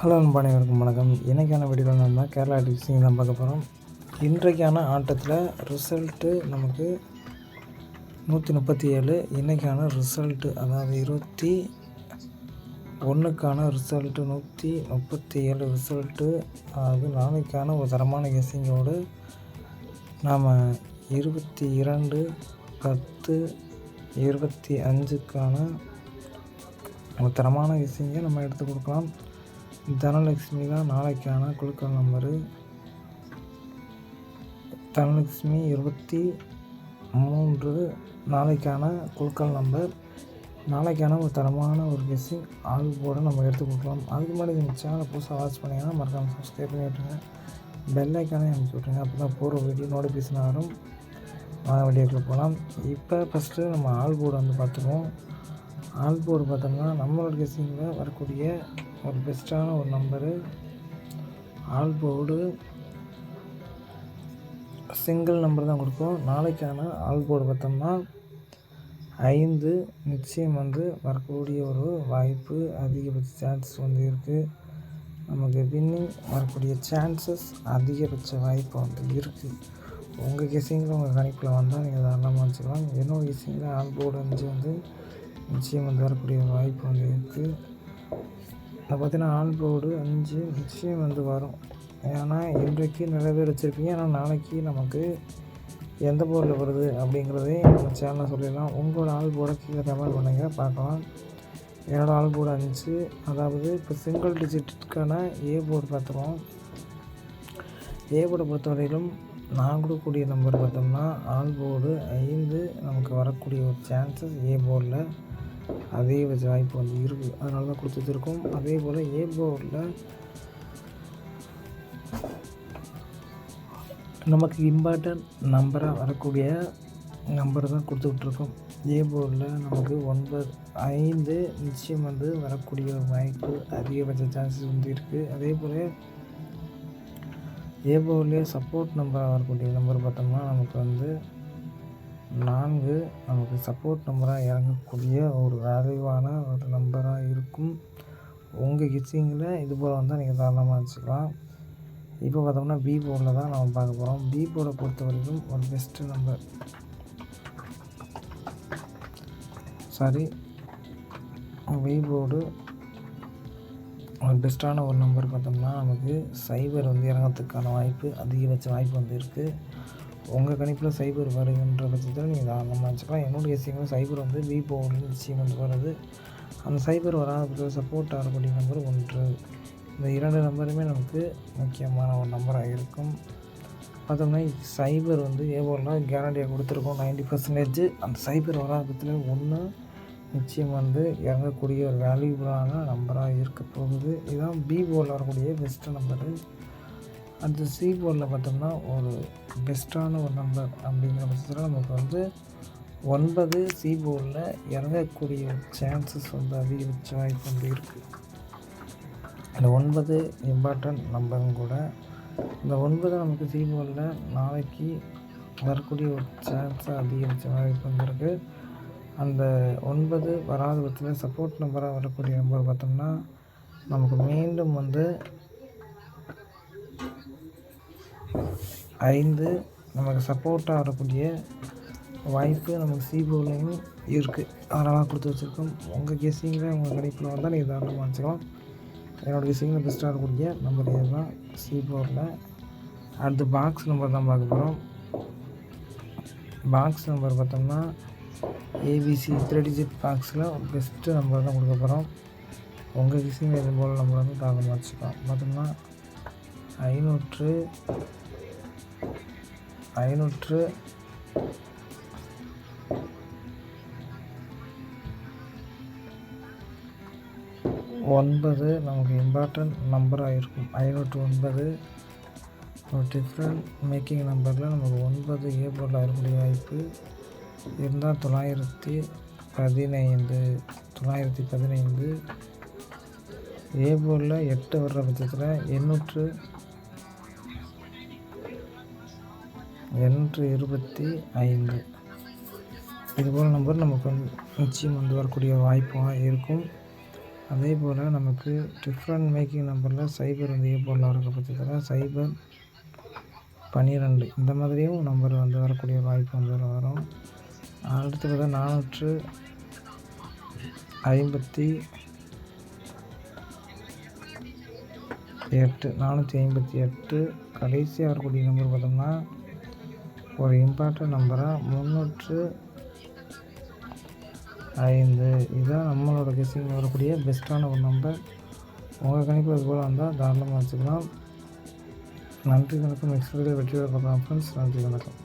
Hello அனைவருக்கும் வணக்கம். இன்றைக்கான வீடியோவில் நம்ம கேரளா டிஸ்டிங் தான் பார்க்க போகிறோம் இன்றைக்கான ஆட்டத்தில் ரிசல்ட்டு நமக்கு நூற்றி முப்பத்தி ஏழு. இன்றைக்கான ரிசல்ட்டு அதாவது இருபத்தி ஒன்றுக்கான ரிசல்ட்டு நூற்றி முப்பத்தி ஏழு ரிசல்ட்டு அதாவது நாளைக்கான ஒரு தரமான கெஸிங்கோடு நாம் இருபத்தி இரண்டு பத்து இருபத்தி அஞ்சுக்கான ஒரு தரமான கெஸிங்கை நம்ம எடுத்து கொடுக்கலாம். தனலக்ஷ்மி தான் நாளைக்கான குழுக்கள் நம்பரு. தனலக்ஷ்மி இருபத்தி மூன்று நாளைக்கான குழுக்கள் நம்பர். நாளைக்கான ஒரு தரமான ஒரு கெஸ்ஸிங் ஆள் போட நம்ம எடுத்து கொடுக்கலாம். அதுக்கு முன்னாடி இந்த சேனலை புதுசாக வாட்ச் பண்ணிங்கன்னா மறக்காமல் சப்ஸ்கிரைப் பண்ணி விட்டுருங்க. பெல் ஐக்கானே அனுப்பிச்சி விட்ருங்க அப்போ தான் போகிற வீடியோ நோட்டிஃபிகேஷன் வரும். வாங்க வீடியோக்குள்ளே போகலாம் இப்போ ஃபஸ்ட்டு நம்ம ஆள் போர்டு வந்து பார்த்துருவோம் ஆல்போர் பார்த்தோம்னா நம்மளோட கெஸ்ஸிங்கில் வரக்கூடிய ஒரு பெஸ்ட்டான ஒரு நம்பரு. ஆல்போர்டு சிங்கிள் நம்பர் தான் கொடுக்கும் நாளைக்கான ஆல்போர்டு பார்த்தோம்னா ஐந்து நிச்சயம் வந்து வரக்கூடிய ஒரு வாய்ப்பு அதிகபட்ச சான்ஸ் வந்து இருக்குது நமக்கு வின்னிங் வரக்கூடிய சான்சஸ் அதிகபட்ச வாய்ப்பு வந்து இருக்குது உங்கள் கெஸிங்கில் உங்கள் கணிப்பில் வந்தால் நீங்கள் தாராளமாக வச்சுக்கலாம். என்னோடய கெஸிங்கில் ஆல்போர்டு அஞ்சு வந்து நிச்சயம் வந்து வரக்கூடிய வாய்ப்பு வந்து இருக்குது அதை பார்த்தீங்கன்னா ஆல் போர்டு அஞ்சு நிச்சயம் வந்து வரும். ஏன்னா இன்றைக்கு நிறைவேற வச்சுருப்பீங்க ஆனால் நாளைக்கு நமக்கு எந்த போர்டில் வருது அப்படிங்கிறதே நம்ம சேனலில் சொல்லிடலாம். உங்களோட ஆள் போட கீழே கமெண்ட் பண்ணுங்க. பார்க்கலாம். என்னோடய ஆள் போர்டு அஞ்சு. அதாவது இப்போ சிங்கிள் டிஜிட்டுக்கான ஏ போர்டு பார்த்துருவோம். ஏ போர்டை பொறுத்தவரையிலும் நான் கொடுக்கக்கூடிய நம்பர் பார்த்தோம்னா ஆல் போர்டு ஐந்து நமக்கு வரக்கூடிய ஒரு சான்சஸ் ஏ போர்டில் அதிகபட்ச வாய்ப்பு வந்து இருக்குது. அதனால தான் கொடுத்து அதே போல் ஏ போர்டில் நமக்கு இம்பார்ட்டன்ட் நம்பராக வரக்கூடிய நம்பர் தான் கொடுத்துட்ருக்கோம் ஏ போர்டில் நமக்கு ஒன்பது ஐந்து நிச்சயம் வந்து வரக்கூடிய வாய்ப்பு அதிகபட்ச சான்சஸ் வந்து இருக்குது அதே போல் ஏ போர்ட்லேயே சப்போர்ட் நம்பராக வரக்கூடிய நம்பர் பார்த்தோம்னா நமக்கு வந்து நான்கு நமக்கு சப்போர்ட் நம்பராக இறங்கக்கூடிய ஒரு அறிவான ஒரு நம்பராக இருக்கும். உங்கள் கிச்சிங்கில் இது போல் வந்தால் நீங்கள் தாராளமாக வச்சுக்கலாம். இப்போ பார்த்தோம்னா பி போர்டில் தான் நம்ம பார்க்க போகிறோம் பி போர்டை பொறுத்த வரைக்கும் ஒரு best number sorry B board ஒரு பெஸ்ட்டான ஒரு நம்பர் பார்த்தோம்னா நமக்கு சைபர் வந்து இறங்கிறதுக்கான வாய்ப்பு அதிகபட்ச வாய்ப்பு வந்து இருக்குது உங்கள் கணிப்பில் சைபர் வருகின்ற பட்சத்தில் நீங்கள் தாராளமாக வச்சுக்கலாம் என்னுடைய விஷயங்கள் சைபர் வந்து வி போர்டில் நிச்சயம் வந்து வருது அந்த சைபர் வராத பட்சத்தில் சப்போர்ட் ஆகக்கூடிய நம்பர் ஒன்று. இந்த இரண்டு நம்பருமே நமக்கு முக்கியமான ஒரு நம்பராக இருக்கும். பார்த்தோம்னா சைபர் வந்து ஏபோலாம் கேரண்டியாக கொடுத்துருக்கோம். நைன்டி பர்சன்டேஜ் அந்த சைபர் வராத பட்சத்தில் ஒன்று நிச்சயம் வந்து இறங்கக்கூடிய ஒரு வேல்யூபுளான நம்பராக இருக்க போகுது. இதுதான் பி போர்டில் வரக்கூடிய பெஸ்ட்டு நம்பரு அந்த சி போர்டில் பார்த்தோம்னா ஒரு பெஸ்ட்டான ஒரு நம்பர் அப்படிங்கிற பட்சத்தில் நமக்கு வந்து ஒன்பது சி போர்டில் இறங்கக்கூடிய சான்சஸ் வந்து அதிகபட்ச வாய்ப்பு வந்து இருக்குது இந்த ஒன்பது இம்பார்ட்டன்ட் நம்பரும் கூட இந்த ஒன்பது நமக்கு சி போர்டில் நாளைக்கு வரக்கூடிய ஒரு சான்ஸை அதிகரித்த வாய்ப்பு வந்து இருக்குது அந்த ஒன்பது வராத பட்சத்தில் சப்போர்ட் நம்பராக வரக்கூடிய நம்பர் பார்த்தோம்னா நமக்கு மீண்டும் வந்து ஐந்து நமக்கு சப்போர்ட்டாக வரக்கூடிய வாய்ப்பு நமக்கு சிபோலையும் இருக்குது அதனால் கொடுத்து வச்சுருக்கோம். உங்கள் கெஸிங்கில் உங்கள் கிடைப்பில் வந்தால் நீங்கள் தாராளமாக வச்சுக்கலாம் என்னோடய கெஸிங்கில் பெஸ்ட்டாக இருக்கக்கூடிய நம்பர் இது தான் சிபோரில் அடுத்து பாக்ஸ் நம்பர் தான் பார்க்க போகிறோம் பாக்ஸ் நம்பர் பார்த்தோம்னா ஏபிசி த்ரீ டிஜிட் பாக்ஸில் பெஸ்ட்டு நம்பர் தான் கொடுக்க போகிறோம் உங்கள் கெஸிங்கில் இது போல் நம்பர் வந்து தாராளமாக வச்சுக்கலாம். பார்த்தோம்னா ஐநூற்று ஐநூற்று ஒன்பது நமக்கு இம்பார்ட்டன்ட் நம்பராக இருக்கும் ஐநூற்று ஒன்பது. ஒரு டிஃப்ரெண்ட் மேக்கிங் நம்பரில் நமக்கு ஒன்பது ஏப்ரல் வரக்கூடிய வாய்ப்பு இருந்தால் தொள்ளாயிரத்தி பதினைந்து. தொள்ளாயிரத்தி பதினைந்து. ஏப்ரலில் எட்டு வர்ற பட்சத்தில் எண்ணூற்று இரநூற்றி இருபத்தி ஐந்து. இதுபோல் நம்பர் நமக்கு வந்து நிச்சயம் வந்து வரக்கூடிய வாய்ப்பாக இருக்கும். அதே போல் நமக்கு டிஃப்ரெண்ட் மேக்கிங் நம்பரில் சைபர் வந்து போல் இருக்க பட்சத்தில் சைபர் பன்னிரெண்டு இந்த மாதிரியும் நம்பர் வந்து வரக்கூடிய வாய்ப்பு வந்து வரும். அடுத்து பார்த்தா நானூற்று ஐம்பத்தி எட்டு நானூற்றி ஐம்பத்தி எட்டு. கடைசியாக வரக்கூடிய நம்பர் பார்த்தோம்னா ஒரு இம்பார்ட்டன்ட் நம்பராக முந்நூற்று ஐந்து. இதுதான் நம்மளோட கெஸ்ஸிங் வரக்கூடிய பெஸ்ட்டான ஒரு நம்பர் உங்கள் கணிப்பு அது போல் வந்தால் தாராளமாக வச்சுக்கலாம். நன்றி வணக்கம். நெக்ஸ்ட் வீடியோ வெற்றி பார்க்கலாம் ஃப்ரெண்ட்ஸ் நன்றி வணக்கம்.